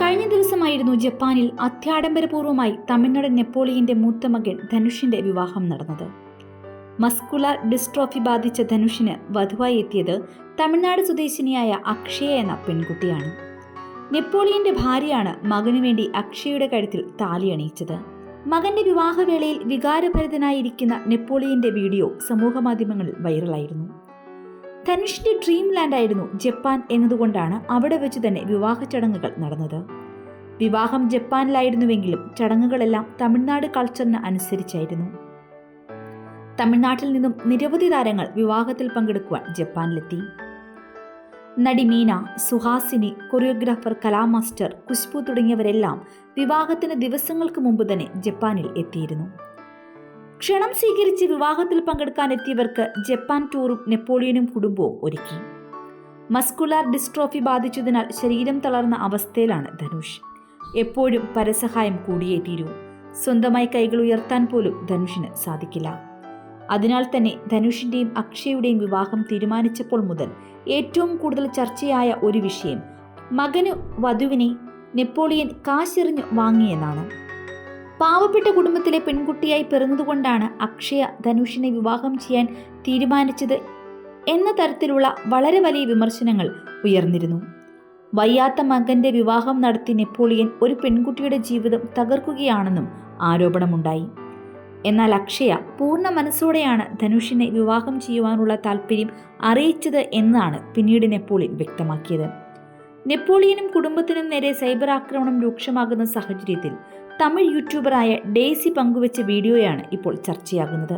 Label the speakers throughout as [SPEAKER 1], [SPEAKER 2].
[SPEAKER 1] ദിവസമായിരുന്നു ജപ്പാനിൽ അത്യാഡംബരപൂർവമായി തമിഴ്നാട് നെപ്പോളിയന്റെ മൂത്ത മകൻ ധനുഷിന്റെ വിവാഹം നടന്നത്. മസ്കുലാർ ഡിസ്ട്രോഫി ബാധിച്ച ധനുഷിന് വധുവായി എത്തിയത് തമിഴ്നാട് സ്വദേശിനിയായ അക്ഷയ എന്ന പെൺകുട്ടിയാണ്. നെപ്പോളിയന്റെ ഭാര്യയാണ് മകനു വേണ്ടി അക്ഷയയുടെ കഴുത്തിൽ താലി അണിയിച്ചത്. മകന്റെ വിവാഹവേളയിൽ വികാരഭരിതനായിരിക്കുന്ന നെപ്പോളിയന്റെ വീഡിയോ സമൂഹമാധ്യമങ്ങളിൽ വൈറലായിരുന്നു. ധനുഷിന്റെ ഡ്രീം ലാൻഡ് ആയിരുന്നു ജപ്പാൻ എന്നതുകൊണ്ടാണ് അവിടെ വെച്ച് തന്നെ വിവാഹ ചടങ്ങുകൾ നടന്നത്. വിവാഹം ജപ്പാനിലായിരുന്നുവെങ്കിലും ചടങ്ങുകളെല്ലാം തമിഴ്നാട് കൾച്ചറിന് അനുസരിച്ചായിരുന്നു. തമിഴ്നാട്ടിൽ നിന്നും നിരവധി താരങ്ങൾ വിവാഹത്തിൽ പങ്കെടുക്കുവാൻ ജപ്പാനിലെത്തി. നടി മീന സുഹാസിനി കൊറിയോഗ്രാഫർ കലാമാസ്റ്റർ കുശ്ബു തുടങ്ങിയവരെല്ലാം വിവാഹത്തിന് ദിവസങ്ങൾക്ക് മുമ്പ് തന്നെ ജപ്പാനിൽ എത്തിയിരുന്നു. ക്ഷണം സ്വീകരിച്ച് വിവാഹത്തിൽ പങ്കെടുക്കാൻ എത്തിയവർക്ക് ജപ്പാൻ ടൂറും നെപ്പോളിയനും കുടുംബവും ഒരുക്കി. മസ്കുലാർ ഡിസ്ട്രോഫി ബാധിച്ചതിനാൽ ശരീരം തളർന്ന അവസ്ഥയിലാണ് ധനുഷ്. എപ്പോഴും പരസഹായം കൂടിയേ തീരൂ. സ്വന്തമായി കൈകൾ ഉയർത്താൻ പോലും ധനുഷിന് സാധിക്കില്ല. അതിനാൽ തന്നെ ധനുഷിന്റെയും അക്ഷയുടെയും വിവാഹം തീരുമാനിച്ചപ്പോൾ മുതൽ ഏറ്റവും കൂടുതൽ ചർച്ചയായ ഒരു വിഷയം മകനു വധുവിനെ നെപ്പോളിയൻ കാശെറിഞ്ഞു വാങ്ങിയെന്നാണ്. പാവപ്പെട്ട കുടുംബത്തിലെ പെൺകുട്ടിയായി പിറന്നതുകൊണ്ടാണ് അക്ഷയ ധനുഷിനെ വിവാഹം ചെയ്യാൻ തീരുമാനിച്ചത് എന്ന തരത്തിലുള്ള വളരെ വലിയ വിമർശനങ്ങൾ ഉയർന്നിരുന്നു. വയ്യാത്ത മകന്റെ വിവാഹം നടത്തി നെപ്പോളിയൻ ഒരു പെൺകുട്ടിയുടെ ജീവിതം തകർക്കുകയാണെന്നും ആരോപണമുണ്ടായി. എന്നാൽ അക്ഷയ പൂർണ മനസ്സോടെയാണ് ധനുഷിനെ വിവാഹം ചെയ്യുവാനുള്ള താല്പര്യം അറിയിച്ചത് എന്നാണ് പിന്നീട് നെപ്പോളിയൻ വ്യക്തമാക്കിയത്. നെപ്പോളിയനും കുടുംബത്തിനും നേരെ സൈബർ ആക്രമണം രൂക്ഷമാകുന്ന സാഹചര്യത്തിൽ തമിഴ് യൂട്യൂബറായ ഡേസി പങ്കുവച്ച വീഡിയോയാണ് ഇപ്പോൾ ചർച്ചയാകുന്നത്.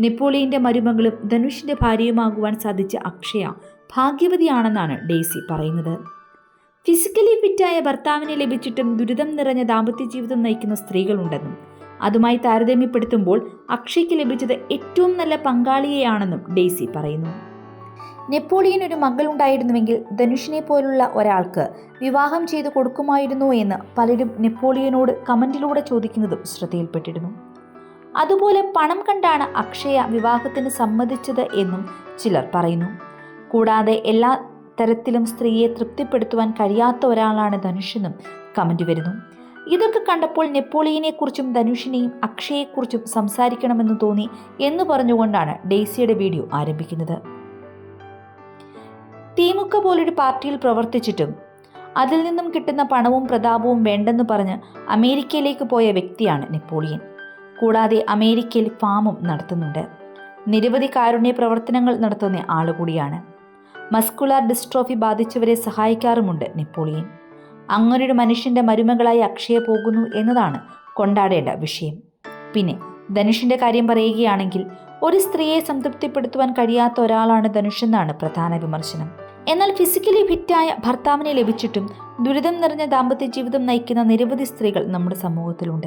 [SPEAKER 1] നെപ്പോളിയന്റെ മരുമകളും ധനുഷിന്റെ ഭാര്യയുമാകുവാൻ സാധിച്ച അക്ഷയ ഭാഗ്യവതിയാണെന്നാണ് ഡേസി പറയുന്നത്. ഫിസിക്കലി ഫിറ്റായ ഭർത്താവിനെ ലഭിച്ചിട്ടും ദുരിതം നിറഞ്ഞ ദാമ്പത്യ ജീവിതം നയിക്കുന്ന സ്ത്രീകളുണ്ടെന്നും അതുമായി താരതമ്യപ്പെടുത്തുമ്പോൾ അക്ഷയ്ക്ക് ലഭിച്ചത് ഏറ്റവും നല്ല പങ്കാളിയെയാണെന്നും ഡേസി പറയുന്നു. നെപ്പോളിയൻ ഒരു മകളുണ്ടായിരുന്നുവെങ്കിൽ ധനുഷിനെ പോലുള്ള ഒരാൾക്ക് വിവാഹം ചെയ്തു കൊടുക്കുമായിരുന്നു എന്ന് പലരും നെപ്പോളിയനോട് കമന്റിലൂടെ ചോദിക്കുന്നതും ശ്രദ്ധയിൽപ്പെട്ടിരുന്നു. അതുപോലെ പണം കണ്ടാണ് അക്ഷയ വിവാഹത്തിന് സമ്മതിച്ചത് എന്നും ചിലർ പറയുന്നു. കൂടാതെ എല്ലാ തരത്തിലും സ്ത്രീയെ തൃപ്തിപ്പെടുത്തുവാൻ കഴിയാത്ത ഒരാളാണ് ധനുഷെന്നും കമന്റ് വരുന്നു. ഇതൊക്കെ കണ്ടപ്പോൾ നെപ്പോളിയനെക്കുറിച്ചും ധനുഷിനെയും അക്ഷയെക്കുറിച്ചും സംസാരിക്കണമെന്ന് തോന്നി എന്ന് പറഞ്ഞുകൊണ്ടാണ് ഡെയ്സിയുടെ വീഡിയോ ആരംഭിക്കുന്നത്. തീമുക്ക പോലൊരു പാർട്ടിയിൽ പ്രവർത്തിച്ചിട്ടും അതിൽ നിന്നും കിട്ടുന്ന പണവും പ്രതാപവും വേണ്ടെന്ന് പറഞ്ഞ് അമേരിക്കയിലേക്ക് പോയ വ്യക്തിയാണ് നെപ്പോളിയൻ. കൂടാതെ അമേരിക്കയിൽ ഫാമും നടത്തുന്നുണ്ട്. നിരവധി കാരുണ്യ പ്രവർത്തനങ്ങൾ നടത്തുന്ന ആളുകൂടിയാണ് മസ്കുലാർ ഡിസ്ട്രോഫി ബാധിച്ചവരെ സഹായിക്കാറുമുണ്ട് നെപ്പോളിയൻ. അങ്ങനൊരു മനുഷ്യന്റെ മരുമകളായി അക്ഷയ പോകുന്നു എന്നതാണ് കൊണ്ടാടേണ്ട വിഷയം. പിന്നെ ധനുഷിന്റെ കാര്യം പറയുകയാണെങ്കിൽ ഒരു സ്ത്രീയെ സംതൃപ്തിപ്പെടുത്തുവാൻ കഴിയാത്ത ഒരാളാണ് ധനുഷെന്നാണ് പ്രധാന വിമർശനം. എന്നാൽ ഫിസിക്കലി ഫിറ്റായ ഭർത്താവിനെ ലഭിച്ചിട്ടും ദുരിതം നിറഞ്ഞ ദാമ്പത്യ ജീവിതം നയിക്കുന്ന നിരവധി സ്ത്രീകൾ നമ്മുടെ സമൂഹത്തിലുണ്ട്.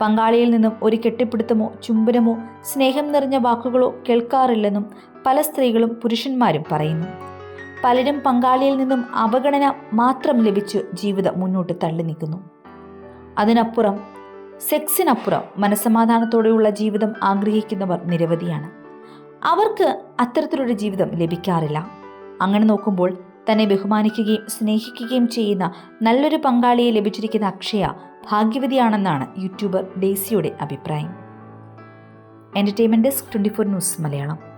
[SPEAKER 1] പങ്കാളിയിൽ നിന്നും ഒരു കെട്ടിപ്പിടുത്തമോ ചുംബനമോ സ്നേഹം നിറഞ്ഞ വാക്കുകളോ കേൾക്കാറില്ലെന്നും പല സ്ത്രീകളും പുരുഷന്മാരും പറയുന്നു. പലരും പങ്കാളിയിൽ നിന്നും അവഗണന മാത്രം ലഭിച്ച് ജീവിതം മുന്നോട്ട് തള്ളി നിൽക്കുന്നു അതിനപ്പുറം സെക്സിനപ്പുറം മനസമാധാനത്തോടെയുള്ള ജീവിതം ആഗ്രഹിക്കുന്നവർ നിരവധിയാണ്. അവർക്ക് അത്തരത്തിലൊരു ജീവിതം ലഭിക്കാറില്ല. അങ്ങനെ നോക്കുമ്പോൾ തന്നെ ബഹുമാനിക്കുകയും സ്നേഹിക്കുകയും ചെയ്യുന്ന നല്ലൊരു പങ്കാളിയെ ലഭിച്ചിരിക്കുന്ന അക്ഷയ ഭാഗ്യവതിയാണെന്നാണ് യൂട്യൂബർ ഡേസിയുടെ അഭിപ്രായം. Entertainment desk twenty four news Malayalam.